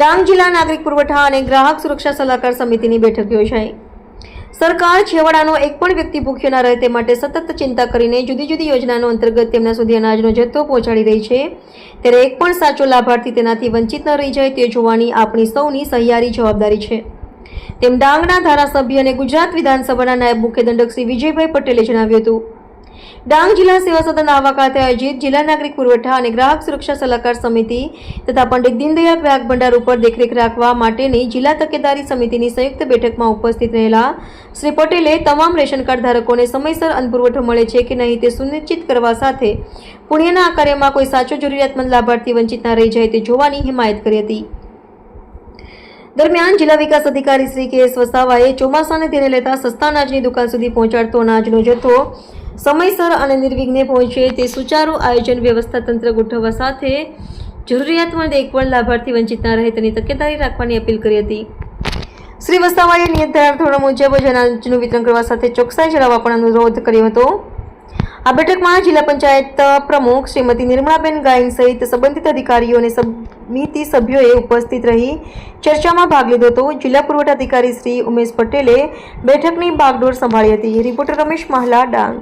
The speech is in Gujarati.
ડાંગ જિલ્લા નાગરિક પુરવઠા અને ગ્રાહક સુરક્ષા સલાહકાર સમિતિની બેઠક યોજાઈ. સરકાર છેવાડાનો એક પણ વ્યક્તિ ભૂખ્યો ના રહે તે માટે સતત ચિંતા કરીને જુદી જુદી યોજનાનો અંતર્ગત તેમના સુધી અનાજનો જથ્થો પહોંચાડી રહી છે. ત્યારે એક પણ સાચો લાભાર્થી તેનાથી વંચિત ન રહી જાય તે જોવાની આપણી સૌની સહિયારી જવાબદારી છે. તેમ ડાંગના ધારાસભ્ય અને ગુજરાત વિધાનસભાના નાયબ મુખ્ય દંડક શ્રી વિજયભાઈ પટેલે જણાવ્યું હતું. ડાંગ જિલ્લા સેવા સદન આવા ખાતે આયોજિત જિલ્લા નાગરિક પુરવઠા અને ગ્રાહક સુરક્ષા સલાહકાર સમિતિ તથા પંડિત દીનદયાળ ગ્રાહક ભંડાર ઉપર દેખરેખ રાખવા માટેની જિલ્લા તકેદારી સમિતિની સંયુક્ત બેઠકમાં ઉપસ્થિત રહેલા શ્રી પટેલે તમામ રેશન કાર્ડ ધારકોને સમયસર અન્ન પુરવઠો મળે છે કે નહીં તે સુનિશ્ચિત કરવા સાથે પુણ્યના આ કાર્યમાં કોઈ સાચો જરૂરિયાતમંદ લાભાર્થી વંચિત ના રહી જાય તે જોવાની હિમાયત કરી હતી. દરમિયાન જિલ્લા વિકાસ અધિકારી શ્રી કે એસ વસાવાએ ચોમાસાને ધ્યાને લેતા સસ્તા અનાજની દુકાન સુધી પહોંચાડતો અનાજનો જથ્થો સમયસર અને નિર્વિઘ્ને પહોંચે તે સુચારુ આયોજન વ્યવસ્થા તંત્ર ગોઠવવા સાથે જરૂરિયાતમંદ એક પણ લાભાર્થી વંચિત ના રહે તેની તકેદારી રાખવાની અપીલ કરી હતી. શ્રી વસાવાએ નિયત ધારાધોરણ મુજબ જ અનાજનું વિતરણ કરવા સાથે ચોકસાઈ જણાવવા પણ અનુરોધ કર્યો હતો. આ બેઠકમાં જિલ્લા પંચાયત પ્રમુખ શ્રીમતી નિર્મળાબેન ગાયન સહિત સંબંધિત અધિકારીઓ અને સમિતિ સભ્યોએ ઉપસ્થિત રહી ચર્ચામાં ભાગ લીધો હતો. જિલ્લા પુરવઠા અધિકારી શ્રી ઉમેશ પટેલે બેઠકની ભાગદોડ સંભાળી હતી. રિપોર્ટર રમેશ મહલા ડાંગ.